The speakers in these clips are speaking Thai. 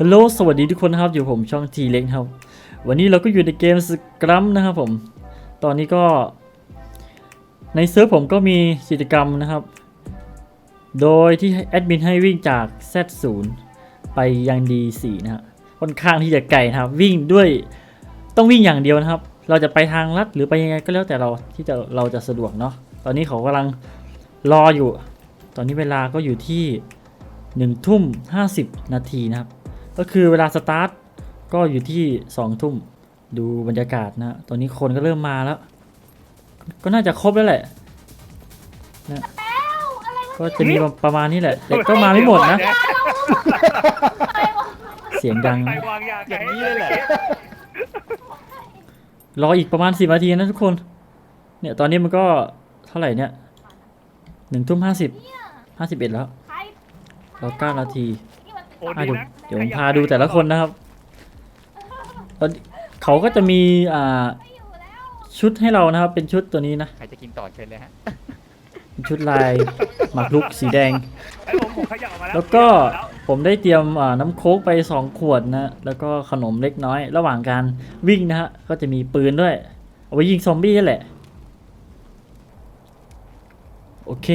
ฮัลโหลสวัสดีทุกคนนะครับอยู่ผมช่องทีเล็กครับ วันนี้เราก็อยู่ในเกมสกรัมนะครับผม ตอนนี้ก็ ในเซิร์ฟผมก็มีกิจกรรมนะครับ โดยที่แอดมินให้วิ่งจาก Z0 ไปยัง D4 นะฮะค่อนข้างที่จะไกลนะครับ วิ่งด้วยต้องวิ่งอย่างเดียวนะครับ เราจะไปทางลัดหรือไปยังไงก็แล้วแต่เราที่จะเราจะสะดวกเนาะตอนนี้เขากำลังรออยู่ ตอนนี้เวลาก็อยู่ที่1ทุ่ม50 นาทีนะครับ ก็คือเวลาสตาร์ทก็อยู่ที่2ทุ่มดูบรรยากาศนะตอนนี้คนก็เริ่มมาแล้ว ก็น่าจะครบแล้วแหละนะก็จะมีประมาณนี้แหละแต่ก็มาไม่หมดนะ เสียงดังใครนะวางยาอย่างนี้เลยแหละรออีกประมาณ10นาทีนะทุกคน เนี่ยตอนนี้มันก็เท่าไหร่เนี่ยหนึ่งทุ่มห้าสิบห้าสิบเอ็ดแล้ว เราเก้านาที โอ้อะดีเดี๋ยวนะเดี๋ยวผมพาดูแต่ละคนนะครับตอนเขาก็จะมีอ่าชุดให้เรานะครับ เป็นชุดตัวนี้นะใครจะกินต่อเชิญเลยฮะเป็นชุดลายหมากรุกสีแดง ไอ้ผมผมขยับออกมาแล้วแล้วก็ผมได้เตรียมอ่าน้ำโค้กไป 2 ขวดนะแล้วก็ขนมเล็กน้อย ระหว่างการวิ่งนะฮะก็จะมีปืนด้วย เอาไว้ยิงซอมบี้นั่นแหละ โอเค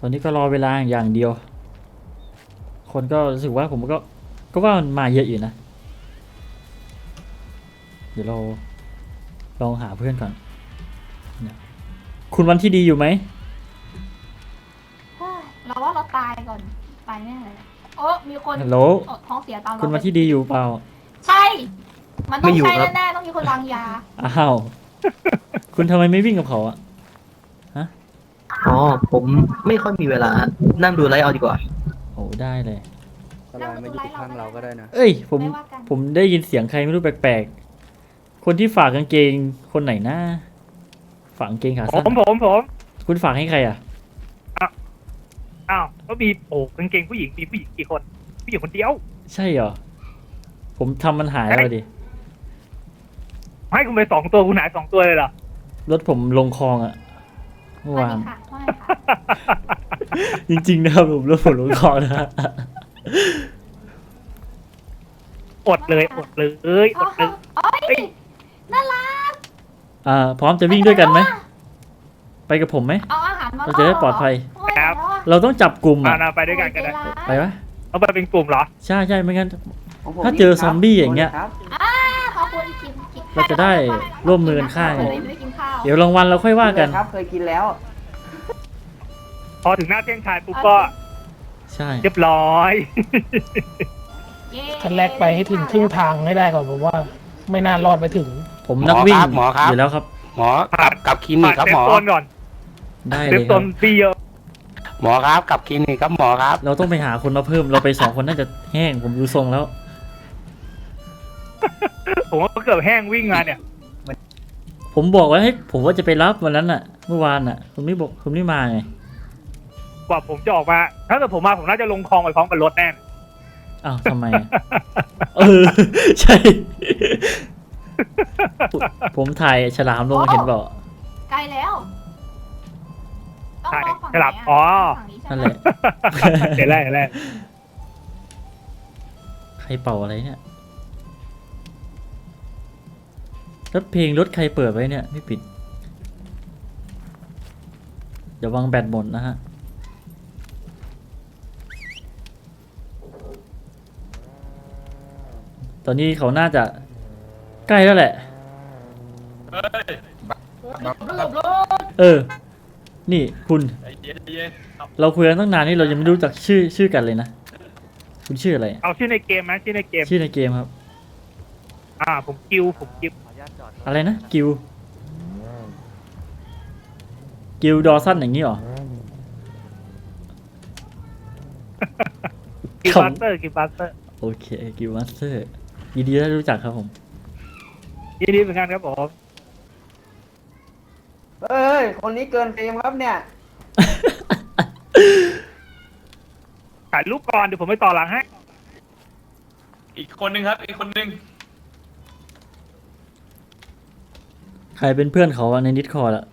ตอนนี้ก็รอเวลาอย่างเดียว คนก็รู้สึกว่าผมก็ก็ว่ามันมาเยอะอยู่นะ เดี๋ยวเราลองหาเพื่อนก่อนเนี่ยคุณวันที่ดีอยู่ไหม เราว่าเราตายก่อนตายแน่เลยโอ้มีคนฮัลโหลอดท้องเสียตามเราคุณวันที่ดีอยู่เปล่า ใช่ มันต้อไม่งอยู่ใช่ครับ แน่ๆต้องมีคนวางยา อ้าว คุณทำไมไม่วิ่งกับเขาอะอ๋อ ผมไม่ค่อยมีเวลา นั่งดูไลฟ์เอาดีกว่าโอ้ได้เลยสบายมาอยู่ข้างเราก็ได้นะ เอ้ย ผมไม่ว่ากัน ผมได้ยินเสียงใครไม่รู้แปลกๆ คนที่ฝากกางเกงคนไหนนะฝากกางเกงขาผสั้นมผมผมคุณฝากให้ใครอะอ้าวก็มีโอ้กางเกงผู้หญิงมีผู้หญิงกี่คนผู้หญิงคนเดียวใช่เหรอ ผมทำมันหายแล้วดิให้คุณไปสองตัวคุณหายสองตัวเลยเหรอรถผมลงคลองอะเมื่อส วัสวานดีค่ะว่าไงคะจริงๆนะครับผมรถผมลงคลองนะฮะอดเลยอดเลยอดเลย โอ้ยน่ารักอ่า พร้อมจะวิ่งด้วยกันไหม ไปกับผมไหม เอาอาหารมาเราจะได้ปลอดภัยโอ้ยแล้วอะเราต้องจับกลุ่มมาอะนาไปด้วยกันก็ได้ไปปะเอาไปเป็นกลุ่มเหรอ ใช่ใช่ไม่งั้นถ้าเจอซอมบี้อย่างเงี้ยอ่าขอบคุณกินกินเราจะได้ร่วมมือกันฆ่าเดี๋ยวไม่ได้กินข้าว เดี๋ยวรางวัลเราค่อยว่ากัน ครับเคยกินแล้ว พอถึงหน้าเที่ยงชายปุ๊บก็ใช่เรียบร้อยเย้ขั้นแรกไปให้ถึงครึ่งทางให้ได้ก่อนผมว่า ไม่น่ารอดไปถึง ผมนักวิ่งหมอครับอยู่แล้วครับ หมอกับกับคลินิกครับเซฟหมอ โซนก่อนได้เซเลฟยโซครับนดีเยอะหมอครับกับคลินิกครับหมอครับ เราต้องไปหาคนมาเพิ่มเราไปสองคนน่าจะแห้งผมดูทรงแล้ว ผมว่าเกือบแห้งวิ่งมาเนี่ย ผมบอกไว้ให้ผมว่าจะไปรับวันนั้นน่ะ เมื่อวานน่ะคุณไม่บอกคุณไม่มาไงกว่าผมจะออกมา ถ้าเกิดผมมาผมน่าจะลงคลองไปพร้อมกับรถแน่อ้าวทำไมอะเออ ใช่ ผมผมถ่ายฉลามลงเห็นบอกใกล้แล้วต้องใช่รอฝั่งฉลามไหนอ๋อ ฝั่งนี้ใช่นั่นไหแหมละ เห็นแล้วเห็นแล้วใครเป่าอะไรเนี่ย แล้วเพลงรถใครเปิดไว้เนี่ยไม่ปิดเดี๋ยววางแบตหมดนะฮะ ตอนนี้เขาน่าจะใกล้แล้วแหละเออ นี่คุณเราคุยกันตั้งนานนี่เรายังไม่รู้จักชื่อชื่อกันเลยนะ คุณชื่ออะไรอะเอาชื่อในเกมไหมชื่อในเกม ชื่อในเกมครับ อ่า ผมกิวผมกิว อะไรนะ กิว กิวดอสันอย่างนี้เหรอ กิวครับบัสเตอร์กิวบัสเตอร์โอเค กิวมาสเตอร์ยินดีได้รู้จักครับผม ยินดีเหมือนกันครับผม เอ้ย คนนี้เกินเฟรมครับเนี่ย ถ่ายรูปก่อนเดี๋ยวผมไปต่อหลังให้อีกคนนึงครับ อีกคนนึง ใครเป็นเพื่อนเขาอะในดิสคอร์ดอะ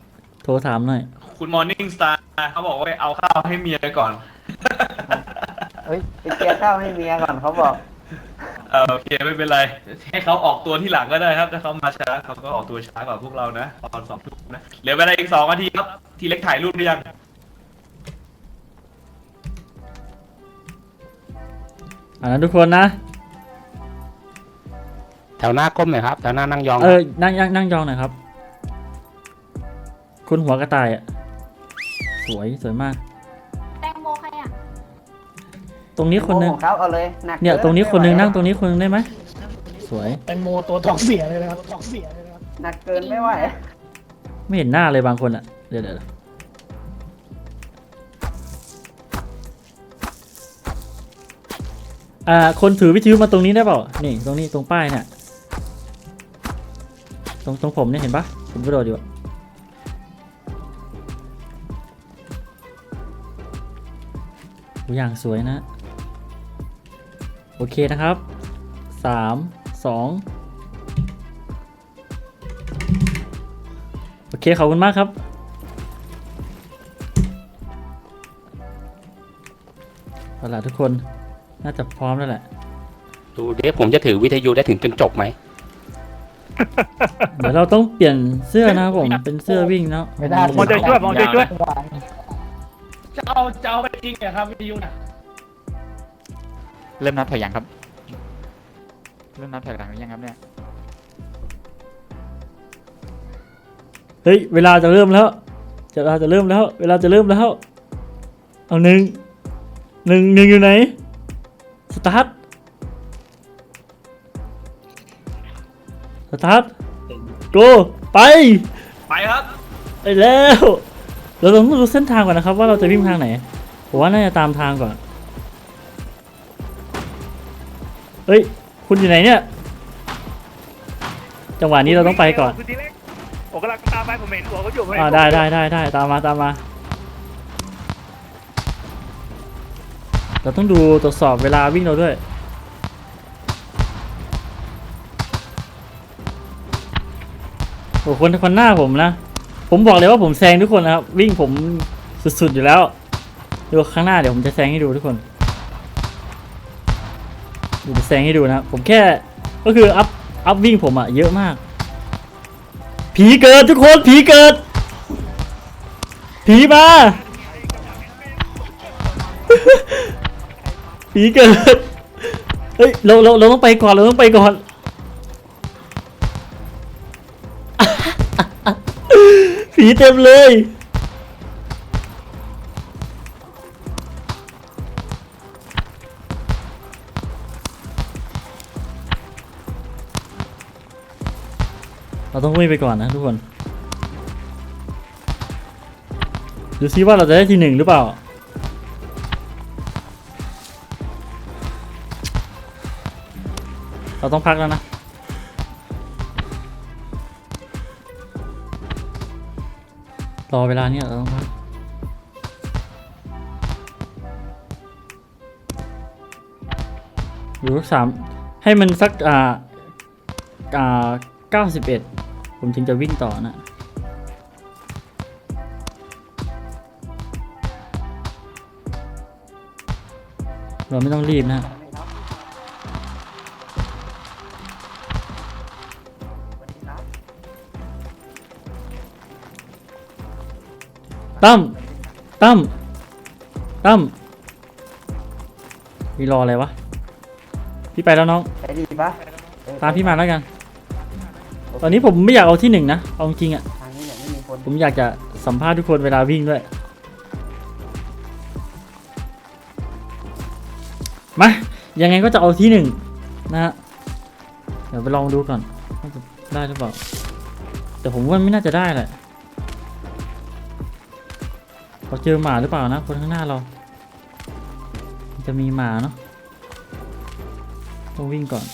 โทรถามหน่อย คุณมอร์นิ่งสตาร์เขาบอกว่าไปเอาข้าวให้เมียก่อนเอ้ยไปเคลียร์ข้าวให้เมียก่อนเขาบอก เออโอเคไม่เป็นไร ให้เขาออกตัวที่หลังก็ได้ครับ ถ้าเขามาช้าเขาก็ออกตัวช้ากว่าพวกเรานะตอนสองทุ่มนะเหลือเวลาอีกสองนาทีครับ ทีเล็กถ่ายรูปหรือยัง อ่านะทุกคนนะ แถวหน้าก้มหน่อยครับ แถวหน้านั่งยองเออ นั่งนั่งนั่งยองหน่อยครับ คุณหัวกระต่ายอะ สวยสวยมาก แตงโมใครอะตรงนี้คนหนึงของเขาเอาเลยหนักเนี่ยกิตรงนี้คนหนึงไม่ไหวนั่งตรงนี้คนหนึงได้ไหมสวย แตงโมตัวท้องเสียเลยนะครับท้องเสียเลยนะครับหนักเกินไม่ไหวไม่เห็นหน้าเลยบางคนอะ เดี๋ยวเดี๋ยวอ่า คนถือวิทยุมาตรงนี้ได้เปล่า นี่ ตรงนี้ตรงป้ายเนี่ย ตรงตรงผมเนี่ยเห็นปะผมกระโดดอยู่อะ อย่างสวยนะ โอเคนะครับสามสองโอเค ขอบคุณมากครับเอาล่ะทุกคนน่าจะพร้อมแล้วแหละ ดูเดี๋ยวผมจะถือวิทยุได้ถึงจนจบไหม เดี๋ยวเราต้องเปลี่ยนเสื้อนะครับผม เป็นเสื้อวิ่งเนาะไม่ได้ มองใจช่วยมองใจช่วย หวาน จะเอาจะเอาไปจริงเหรอครับวิทยุนะเริ่มนับถอยหลังครับ เริ่มนับถอยหลังหรือยังครับเนี่ย เฮ้ยเวลาจะเริ่มแล้วจะเวลาจะเริ่มแล้ว เวลาจะเริ่มแล้ว เอาหนึ่งหนึ่งหนึ่งอยู่ไหนสตาร์ทสตาร์ทโกไปไปครับ ไปแล้ว เราต้องดูเส้นทางก่อนนะครับ ว่าเราจะวิ่งทางไหนผมว่าน่าจะตามทางก่อนเฮ้ย คุณอยู่ไหนเนี่ย จังหวะนี้เราต้องไปก่อนคุณทีเล็กผมกำลังตามไปผมเห็นหัวเขาอยู่ผมเห็นอ่าหัวได้เขาอยู่ได้ได้ได้ตามมาตามมา เราต้องดูตรวจสอบเวลาวิ่งเราด้วยโอ้คนคนหน้าผมนะ ผมบอกเลยว่าผมแซงทุกคนนะครับ วิ่งผมสุดๆอยู่แล้วดูข้างหน้าเดี๋ยวผมจะแซงให้ดูทุกคนดูจะแซงให้ดูนะผมแค่ก็คืออัพอัพวิ่งผมอะเยอะมาก ผีเกิดทุกคนผีเกิด ผีมา ผีเกิดเฮ้ยเราเราเราต้องไปก่อนเราต้องไปก่อน ผีเต็มเลย เราต้องวิ่งไปก่อนนะทุกคน ดูซิว่าเราจะได้ที่หนึ่งหรือเปล่า เราต้องพักแล้วนะ รอเวลาเนี้ยเราต้องพักอยู่สักสามให้มันสักอ่าอ่าเก้าสิบเอ็ดผมถึงจะวิ่งต่อนะเราไม่ต้องรีบนะ ตั้มตั้มตั้มพี่รออะไรวะ พี่ไปแล้วน้อง ไปดีปะเออตามพี่มาแล้วกันตอนนี้ผมไม่อยากเอาที่หนึ่งนะ เอาจริงๆอะทางนี้เนี่ยไม่มีคนผมอยากจะสัมภาษณ์ทุกคนเวลาวิ่งด้วย มา ยังไงก็จะเอาที่หนึ่งนะฮะ เดี๋ยวไปลองดูก่อนว่าจะได้หรือเปล่า แต่ผมว่าไม่น่าจะได้แหละ เจอหมาหรือเปล่านะ คนข้างหน้าเรา จะมีหมาเนาะต้องวิ่งก่อน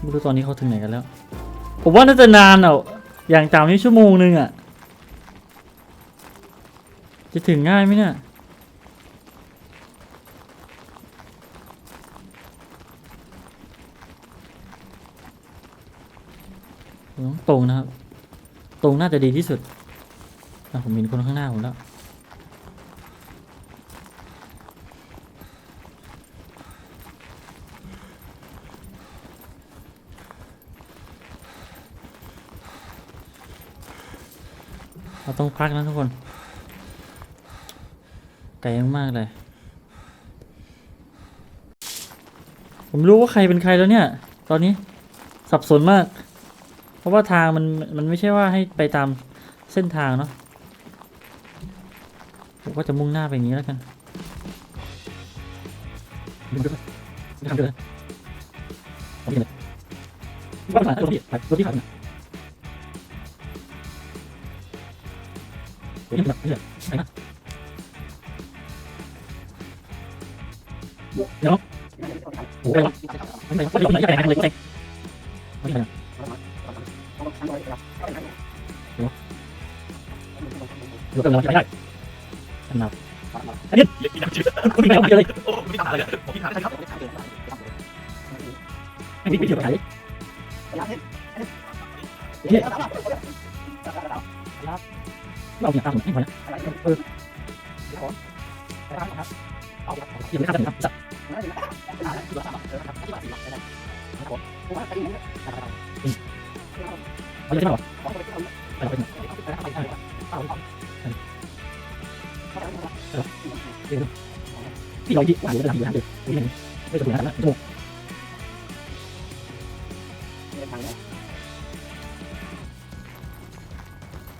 ไม่รู้ตอนนี้เขาถึงไหนกันแล้ว ผมว่าน่าจะนานอะอย่างต่ำนี่ชั่วโมงนึงอะ จะถึงง่ายไหมเนี่ย ตรงนะครับ ตรงน่าจะดีที่สุดอะผมเห็นคนข้างหน้าผมแล้วเราต้องพักนะทุกคน ไกลมากเลย ผมรู้ว่าใครเป็นใครแล้วเนี่ย ตอนนี้สับสนมาก เพราะว่าทางมันมันไม่ใช่ว่าให้ไปตามเส้นทางเนาะผมก็จะมุ่งหน้าไปอย่างนี้แล้วกันทางเดินโอเคเลยรถผ่านรถที่ผ่านรถที่ผ่านรถที่ผ่านไม่ใช่ไหนนะเดี๋ยวโอ้โหไปวะไม่ไปวะไม่ไปไหนไหนไหนเลยไม่ไปไม่ไปเดี๋ยวกำลังจะไม่ได้อันนับอันนี้คุณไม่เอาเลยโอ้ไม่ตายเลย ผมพี่ถามครับไม่วิธีไหนเราอยากตามผมให้พอนะเอออย่าไปฆ่นะสัตว์เอยใช่ไหมวะไปไปพี่ลอยที่หลังเดี๋ยวหลังเดียวหลังเดี๋ยวไม่จะถึงนะชั่วโมง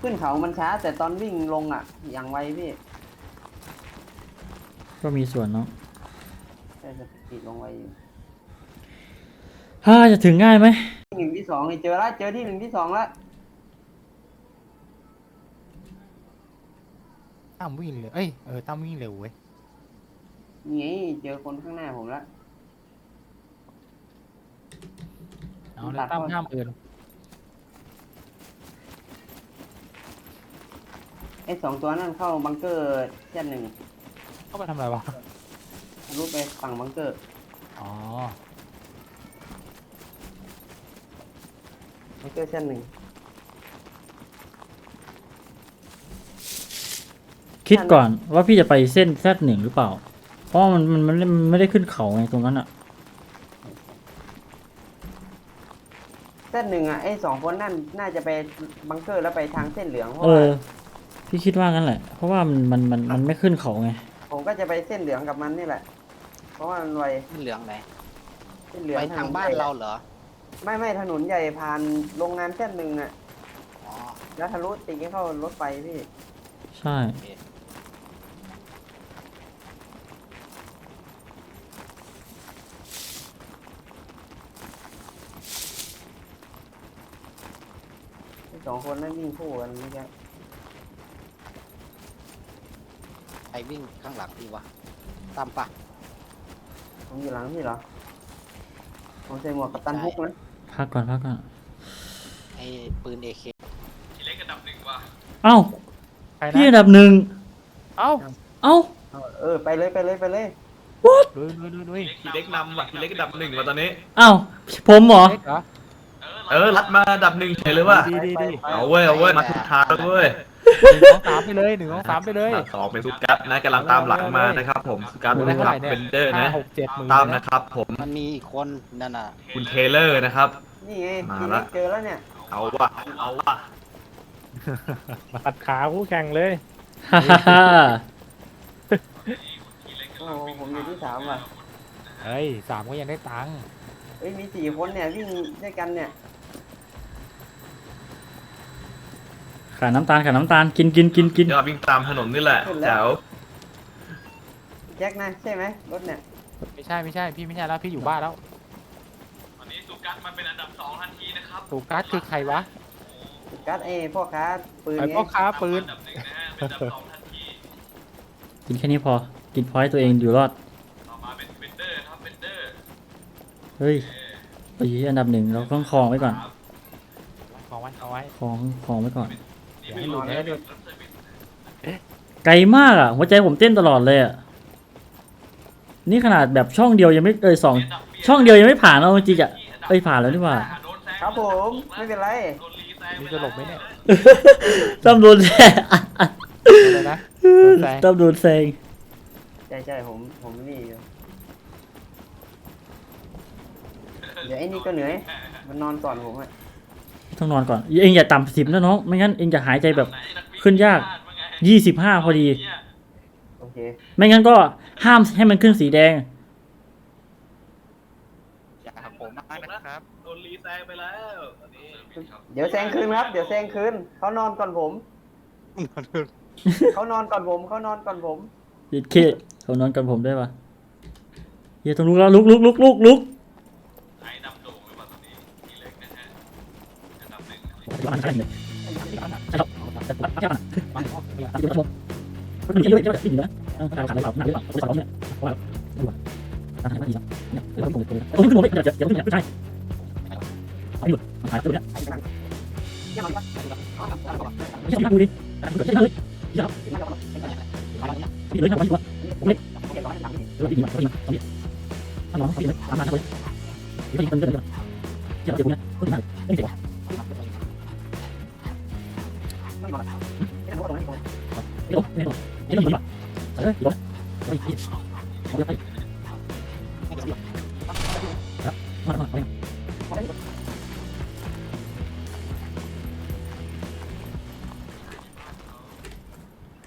ขึ้นเขามันช้า แต่ตอนวิ่งลงอะ อย่างไวพี่ก็มีส่วนเนาะแต่สปีดลงไวอยู่ฮ่าจะถึงง่ายไหมที่หนึ่งที่สองนี่เจอละเจอที่หนึ่งที่สองละตั้มวิ่งเร็วเอ้ย เออตั้มวิ่งเร็วเว้ย นี่ไงเจอคนข้างหน้าผมละ เอาเลยตั้มห้ามเอินไอ้สองตัวนั่นเข้าบังเกอร์แค่หนึ่งเข้ามาทำอะไรวะทะลุไปฝั่งบังเกอร์อ๋อ บังเกอร์แค่หนึ่งคิดก่อนว่าพี่จะไปเส้นแซดหนึ่งหรือเปล่า เพราะมันมันมันมันไม่ได้ขึ้นเขาไงตรงนั้นอะเส้นหนึ่งอะไอ้สองคนนั่นน่าจะไปบังเกอร์แล้วไปทางเส้นเหลืองเพราะเอว่าอ พี่คิดว่างั้นแหละ เพราะว่ามันมันมันมันไม่ขึ้นเขาไง ผมก็จะไปเส้นเหลืองกับมันนี่แหละ เพราะว่ามันไวเหลืองไหนเส้นเหลืองไปทางบ้านเราเหรอไม่ไม่ถนนใหญ่ผ่านโรงงานเส้นหนึ่งอะ อ๋อแล้วทะลุตีเข้ารถไฟพี่ ใช่ไอ้ สองคนนั่นวิ่งคู่กันเมื่อกี้ใครวิ่งข้างหลังพี่วะตามปะผมอยู่หลังพี่เหรอผมใส่หมวกกับตันฮุกนะพักก่อนพักก่อนไอ้ปืนเอเคทีเล็กอันดับหนึ่งว่ะเอ้าใครพี่นะอันดับหนึ่งเอ้าเอ้า เออไปเลยไปเลยไปเลยลุยลุยลุยลุยทีเล็กนำว่ะทีเล็กอันดับหนึ่งว่ะตอนนี้เอ้าผมเหรอ เล็กเหรอ เออรัดมาอันดับหนึ่งเฉยเลยว่ะดีดีดีเอาเว้ยเอาเว้ยมาทุกทางแล้วเว้ยหนึ่งสองสามไปเลยหนึ่งสองสามไปเลย สองเป็นสุกัสนะกำลังตามหลังมานะครับผมสุกัสหมดนะได้คเท่ารัไหบร่เนี่ยเป็นเดอร์ห้านะหกเจ็ดหมื่น ตามเลยนะครับผมมันมีอีกคนนั่นน่ะคุณเทเลอร์นะครับ นี่ไงมาทีละนี้เจอแล้วเนี่ย เอาว่ะเอาว่ะมาขัดขาคู่แข่งเลยฮ่าฮ่าฮ่าโอ้โหผมอยู่ที่สามว่ะเฮ้ยสามก็ยังได้ตังค์เอ้ยมีสี่คนเนี่ยวิ่งด้วยกันเนี่ย ขาน้ำตาลขาน้ำตาลกินกินกินกินเดี๋ยววิ่งตามถนนนี่แหละแจ๋วแจ็คนะใช่ไหมรถเนี่ยไม่ใช่ไม่ใช่พี่ไม่ใช่แล้วพี่อยู่บ้านแล้วตอนนี้สุกัสมาเป็นอันดับสองทันทีนะครับถูกการ์ดคือใครวะกัดเอพ่อค้าปืนไอไงพ่อค้าปืนอันดับหนึ่งนะฮะเป็นอันดับสองทันทีกินแค่นี้พอกินพอให้ตัวเองอยู่รอดต่อมาเป็นเบนเดอร์ครับเบนเดอร์เฮ้ยตีอันดับหนึ่งเราต้องครองไว้ก่อนเอาไว้เอาไว้ครองครองไว้ก่อน อย่าให้หลุดอย่าให้หลุดไกลมากอะ หัวใจผมเต้นตลอดเลยอะ นี่ขนาดแบบช่องเดียวยังไม่เอยสองช่องเดียวยังไม่ผ่านเอาจริงๆอะเอ้ยผ่านแล้วนี่หว่าโดนแซงครับผมไม่เป็นไรโดนเนี่จะหลบไหมเนี่ยตั้มโดนแซงอะไรนะโดนแซงตั้มโดนแซงใช่ใช่ผมผมนี่อยู่เดี๋ยวไอ้นี่ก็เหนื่อยมันนอนก่อนผมอะ ต้องนอนก่อน เองอย่าต่ำสิบนะน้อง ไม่งั้นเองจะหายใจแบบ ขึ้นยาก ยี่สิบห้าพอดี โอเค ไม่งั้นก็ห้ามให้มันขึ้นสีแดง อย่าหักผมมากนะครับโดนรีแซงไปแล้วตอนนี้เดี๋ยวแซงคืนครับ เดี๋ยวแซงคืนเขานอนก่อนผม เขานอนก่อนผมเขานอนก่อนผมเด็ดเคเขานอนกันผมได้ปะเฮียต้องลุกแล้วลุกลุกลุกลุกลุก ไอ้นำโด่งหรือเปล่าตอนนี้ทีเล็กนะฮะอันดับห นึ่ง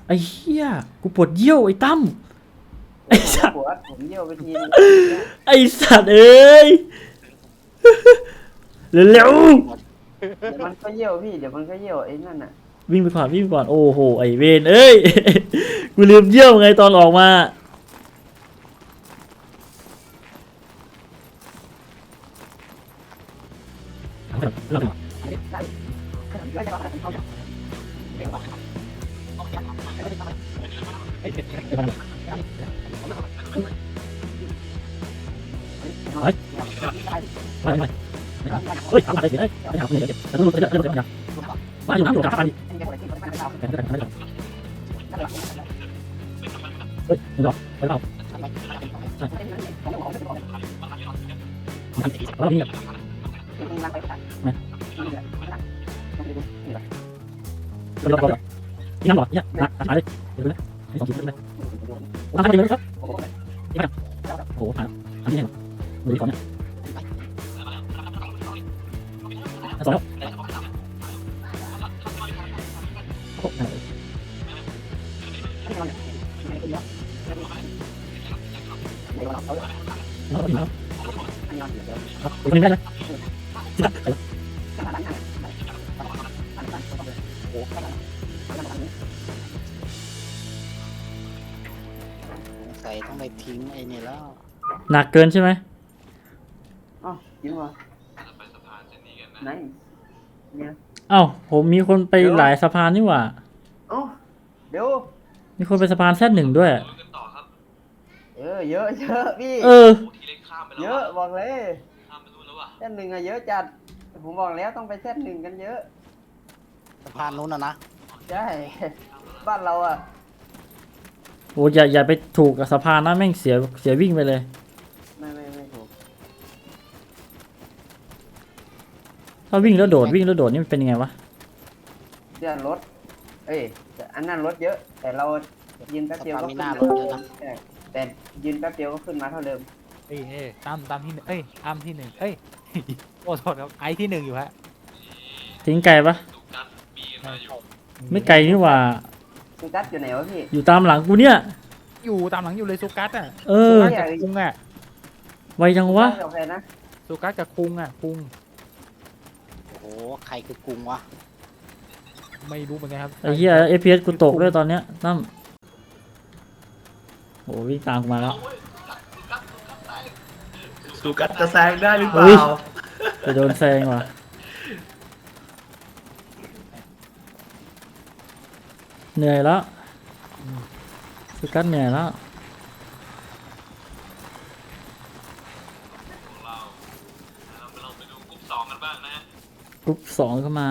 ไอ้เหี้ย กูปวดเยี่ยวไอ้ตั้ม ไอ้สัตว์ปวผมเยี่ยวไปทีนึงไอ้สัตว์เอ้ย เร็วเดี๋ยวมันก็เยี่ยวพี่ เดี๋ยวมันก็เยี่ยวไอ้นั่นน่ะ วิ่งไปก่อนวิ่งไปก่อนโอ้โหไอเวนเอ้ยกูลืมเยี่ยวไงตอนออกมาเฮ้ยทำอะไรเสียได้ไม่ทำเลยแต่ต้องรู้จะเรื่องอะไรมาอยู่น้ำอยู่กับข้าวดิเฮ้ยบอกไปเปล่าแล้วนี่เราเราเรานี่น้ำหรอเนี่ยนะตายเลยเดี๋ยวนะนี่สองชิ้นเลยทำอะไรเลยครับนี่ โอ้โหแล้วแล้วแล้วครับคนนึงได้เลยสิบไปสงสัยต้องไปทิ้งไอ้นี่แล้ว หนักเกินใช่ไหม อ๋อกินวะไหน เนี่ยเอ้าผมมีคนไปหลายสะพานนี่หว่าอ๋อเดี๋ยว มีคนไปสะพานแซดหนึ่งด้วยเออเยอะเยอะพี่ เออทีเล็กข้ามไปแล้วเยอะบอกเลยข้ามไปนู่นแล้วว่ะเส้นหนึ่งอะเยอะจัด ผมบอกแล้วต้องไปเส้นหนึ่งกันเยอะสะพานนู้นนะนะใช่ บ้านเราอะโอ้อย่าอย่าไปถูกกับสะพานนะแม่งเสียเสียวิ่งไปเลย ถ้าวิ่งแล้วโดดวิ่งแล้วโดดนี่มันเป็นยังไงวะเดือนรถ เอ้ยแต่อันนั้นรถเยอะ แต่เรายืนแป๊บสะเดียวพานก็มีขึ้หนน้ามารถเยอะนะใช่แต่ยืนแป๊บเดียวก็ขึ้นมาเท่าเดิม เอ้ยเอ้ยตามตามที่หนึ่งเอ้ยอ้ามที่หนึ่งเอ้ย โอ้โทษครับไอที่หนึ่งอยู่ฮะทิ้งไกลปะดูกัสบีกันมาอยู่ไม่ไกลนี่หว่าคุณกัสอยู่ไหนวะพี่ อยู่ตามหลังกูเนี่ย อยู่ตามหลังอยู่เลยสุกัสอะเอสุอกัสกับคุงอะไวจังวะกับใครนะสุกัสกับคุงอะคุงโอ้โหใครคือกรุงวะไม่รู้เหมือนกันครับไอ้เหี้ย FPS กูตกด้วยตอนเนี้ยตั้มโอ้วิ่งตามกูมาแล้วสุกัสจะแซงได้หรือเปเฮ้ล่ายจะโดนแซงว่ะเหนื่อยแล้วสุกัสเหนื่อยแล้ว เราเราไปดูกลุ่มสองกันบ้างนะฮะ กรุ๊ปสองเข้ามา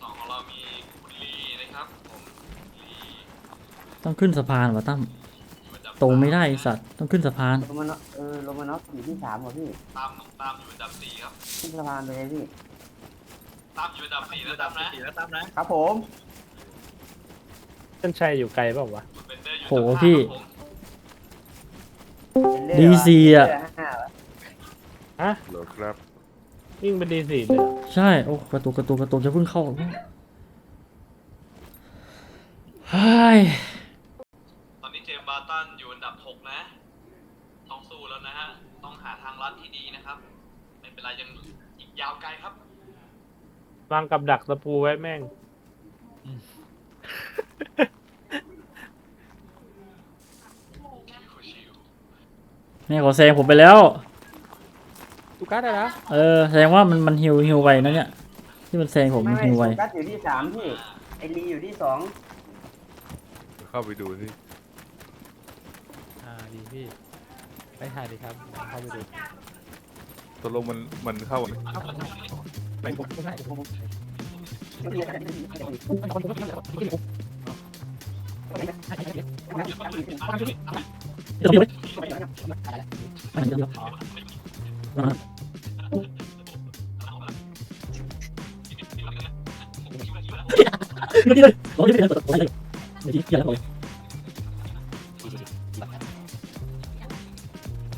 สองของเรามีคุณลีนะครับผมลีต้องขึ้นสะพานว่ะตั้มอยู่อันดับตรงไม่ได้ไอ้สัตว์ต้องขึ้นสะพาน โรมานอฟเออโรมานอฟอยู่ที่สามเหรอพี่ตามตามอยู่อันดับสี่ครับขึ้นสะพานไปเลยพี่ ตามอยู่อันดับสี่แล้วตามนะสี่แล้วตามนะครับผม เส้นชัยอยู่ไกลเปล่าวะ โหพี่เป็นเรื่ดีซีอะเรื่ห้าเหรอฮะเหรอครับวิ่งเป็นดีสี่เลยเหรอใช่ โอ้กระตุกกระตุกกระตุกจะเพิ่งเข้าเฮ้ยตอนนี้เจมส์บาร์ตันอยู่อันดับหกนะ ต้องสู้แล้วนะฮะ ต้องหาทางลัดที่ดีนะครับ ไม่เป็นไรยังอีกยาวไกลครับ วางกับดักตะปูไว้แม่ง แม่ขอแซงผมไปแล้วตูกัสได้แล้วเออแสดงว่ามันมันฮิวฮิวไวนะเนี่ยที่มันแซงผมไม่มันไม่ฮิวไวโซกัสอยู่ที่สามพี่ไอรีอยู่ที่สองเข้าไปดูสิอ่าดีพี่ไปถ่ายดีครับเข้าไปดูตกลงมันมันเข้าไหมไอ้ไ来来来，来来来，来来来，嗯。哈哈，对对对，我这边人走的，我来这个，没事，一人跑。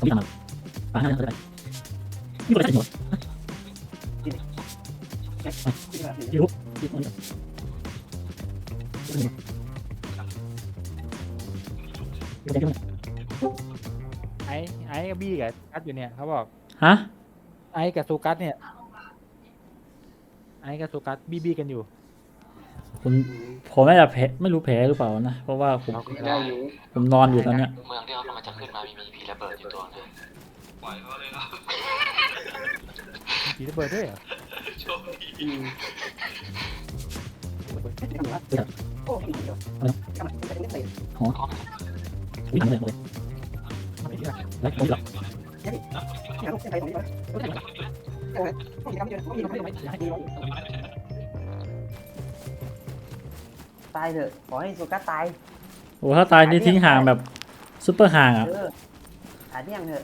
我没想到，马上要失败，一会儿再进我。比如，我先进来。 อ้กับบี้กับกัสอยู่เนี่ยเขาบอกฮะ ไอ้กับซูกัสเนี่ย ไอ้กับซูกัสบี้บี้กันอยู่ ผมผมน่าจะแพ้ไม่รู้แพ้หรือเปล่านะ เพราะว่าผมได้อยู่ ผมนอนอยู่ตอนเนี้ย เมืองที่เขากำลังจะขึ้นมามีมีผีระเบิดอยู่ตัวนึงปล่อยเขาเลยครับผีระเบิดด้วยเหรอโชคดีอืมตายเถอะขอให้โซกัสตายโอ้ถ้าตายนี่ทิ้งห่างแบบซุปเปอร์ห่างอะเออหาเที่ยงเถอะ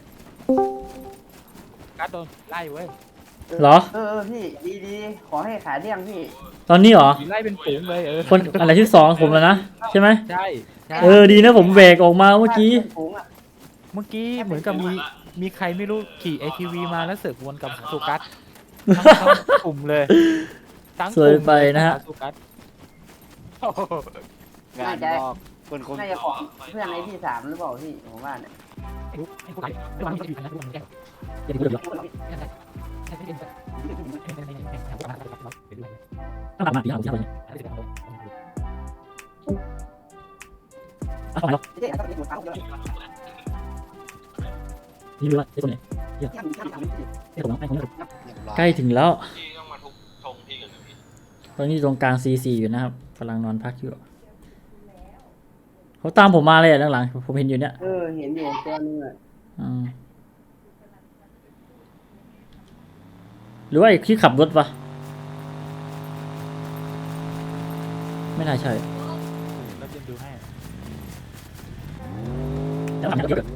กัสโดนไล่เว้ยเหรอเออเออพี่ดีดีขอให้ขาเที่ยงพี่ ตอนนี้เหรอผีไล่เป็นฝูงเลยเออคนอะไรที่สองผมแล้วนะใช่ไหมใช่ใช่เออดีนะผมแหวกออกมาเมื่อกี้ถ้าพื่นฝูงอะ เมื่อกี้เหมือนกับมีมีใครไม่รู้ขี่ไอทีวีมาแล้วเสือกวนกับซูกัสทั้งทั้งกลุ่มเลยทั้งกสวยลุ่มไปนะฮะหาซูกัสงานงอกคนคงน่าจะของเพื่อนไอ้ที่สามหรือเปล่าพี่ผมว่าเนี่ย นี่รู้ว่าไอ้คนไหนไอ้คนไหนไอ้คนไหนเรียบร้อยใกล้ถึงแล้วพี่ต้องมาทุกชงพี่กันเลยพี่ตอนนี้ตรงกลาง C4 อยู่นะครับกำลังนอนพักอยู่เขาตามผมมาเลยอะด้านหลังผมเห็นอยู่เนี่ยเออ เห็นอยู่ตัวนึงอะอืมหรือว่าไอ้ที่ขับรถวะไม่น่าใช่เราจะดูให้ชั่วโมงเนี้ยชั่วโมงชั่วโมงแล้วชั่วโมงแล้วที่เขาสี่สิบที่นั่นเราไปข้างๆเลยเอาไปเอาไปข้างๆเลยไปเอาตังค์ใหญ่แต่ได้เห็นครับเขาบอกว่าอยู่ตรงนี้เขาจะอยู่ตรงตั้งตั้งร้านที่เขาจะ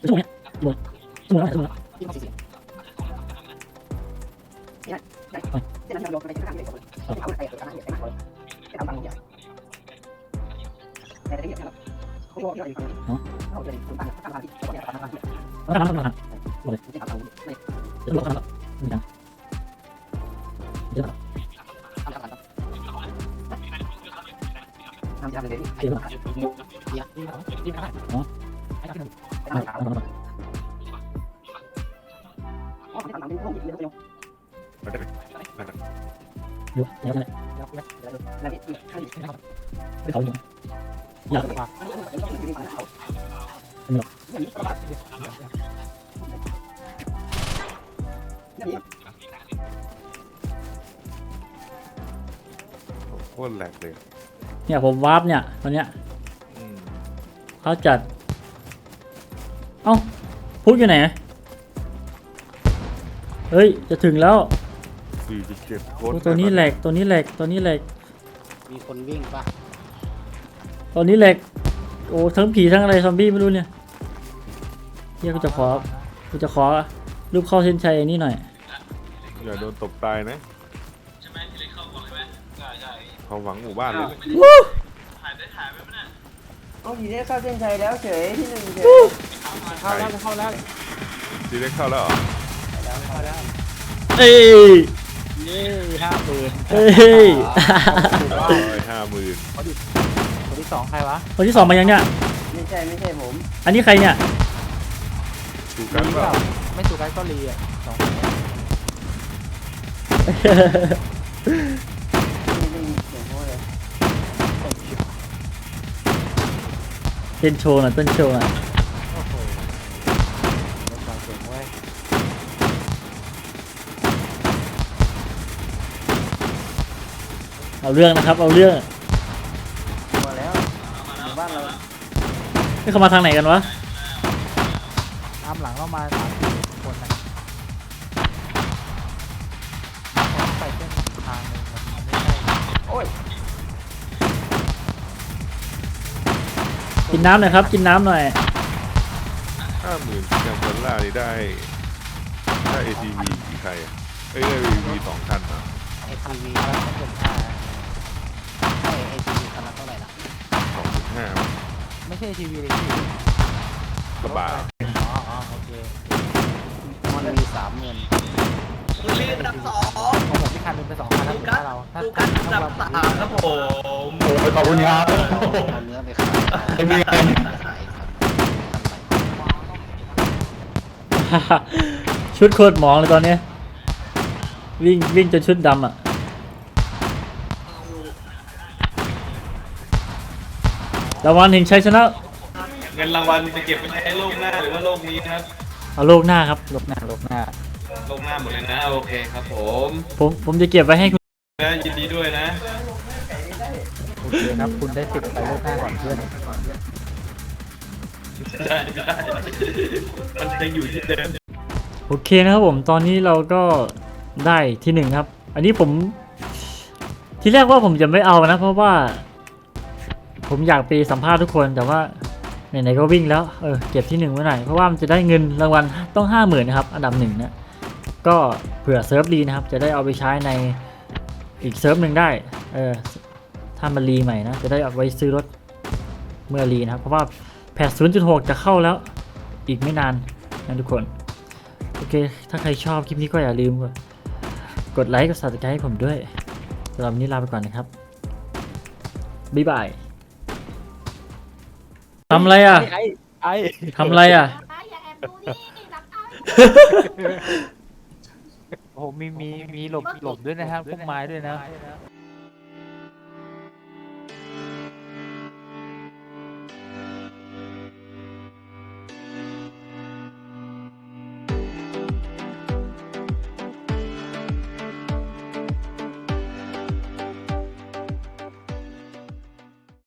ตั้งร้านที่แล้วท วาร์ปเนี่ยตอนเนี้ยอืมเขาจัด เอ้าพุกอยู่ไหน เฮ้ย จะถึงแล้วสี่สิบเจ็ดคโอ้นตัวนี้แหลกตัวนี้แหลกตัวนี้แหลกมีคนวิ่งปะตอนนี้เหล็กโอ้ทั้งผีทั้งอะไรซอมบี้ไม่รู้เนี่ยเฮียกูจะขอกูจะขอรูปเข้าเส้นชัยอันนี้หน่อยอย่าโดนตบตายนะความหวังหมู่บ้านเลยนะ เอาทีนี้เข้าเส้นชัยแล้วเฉยที่หนึ่งเฉยเข้าแล้วเข้าแล้วทีเล็กเข้าแล้วเหรอเอ้ยเย้ห้าหมื่นเอ้ยร้อยห้าหมื่นคนที่สองใครวะคนที่สองมายังเนี่ยไม่ใช่ไม่ใช่ผม อันนี้ใครเนี่ยถูกกันเปล่าไม่ถูกกันก็รีอะสองคน เต้นโชว์หน่อยเต้นโชว์หน่อยโอ้โหรถไฟเก่งเว้ยเอาเรื่องนะครับ เอาเรื่องมาแล้วหมู่บ้านเรานี่เขามาทางไหนกันวะตามหลังเรามา กินน้ำหน่อยครับ กินน้ำหน่อย ห้าหมื่นยังดอลลาร์นี่ได้ได้ ATV กี่ใครอะเอ้ยได้ ATV สองคันอะไอทีวีครับไม่เป็นห้าใช่ไอทีวีคันละเท่าไหร่ล่ะสองจุดห้าไม่ใช่ทีวีเลยพี่กระบะอ๋ออ๋อโอเคมันมีสามเงิน ของผมที่คันหนึงเป็นสองคันแล้วของเราถ้าถ้าถ้าเราครับผมขอบคุณครับเอาเนื้อไปขายขายครับชุดโคตรหมองเลยตอนเนี้ยวิ่งวิ่งจนชุดดำอะรางวัลแห่งชัยชนะเงินรางวัลจะเก็บไว้ใช้โลกหน้าหรือว่าโลกนี้นะครับเอาโลกหน้าครับลบหน้าลบหน้าโลกหน้าหมดเลยนะ โอเคครับผมผมผมจะเก็บไว้ให้คุณนะยินดีด้วยนะ โอเคครับ คุณได้ติดไปลบหน้าก่อนเพื่อน ได้ได้ มันยังอยู่ที่เดิมโอเคนะครับผมตอนนี้เราก็ได้ที่หนึ่งครับ อันนี้ผม ทีแรกว่าผมจะไม่เอานะ เพราะว่า ผมอยากไปสัมภาษณ์ทุกคนแต่ว่าไหนๆก็วิ่งแล้วเออเก็บที่หนึ่งไว้หน่อยเพราะว่ามันจะได้เงินรางวัลต้องห้าหมื่นนะครับ อันดับหนึ่งนะ ก็เผื่อเซิร์ฟรีนะครับ จะได้เอาไปใช้ในอีกเซิร์ฟหนึ่งได้ เออ ถ้ามันรีใหม่นะ จะได้เอาไว้ซื้อรถเมื่อรีนะครับ เพราะว่าแพท0.6 จะเข้าแล้ว อีกไม่นานนะทุกคน โอเค ถ้าใครชอบคลิปนี้ก็อย่าลืม กดไลค์กด subscribe ให้ผมด้วยสำหรับวันนี้ลาไปก่อนนะครับ บ๊ายบายทำอะไรอะไอ้ไอ้ ทำอะไรอะป้าอย่าแอบดูนี่รับเอา โอ้โหมีมีมีหลบหลบด้วยนะครับพวกไม้ด้วยนะ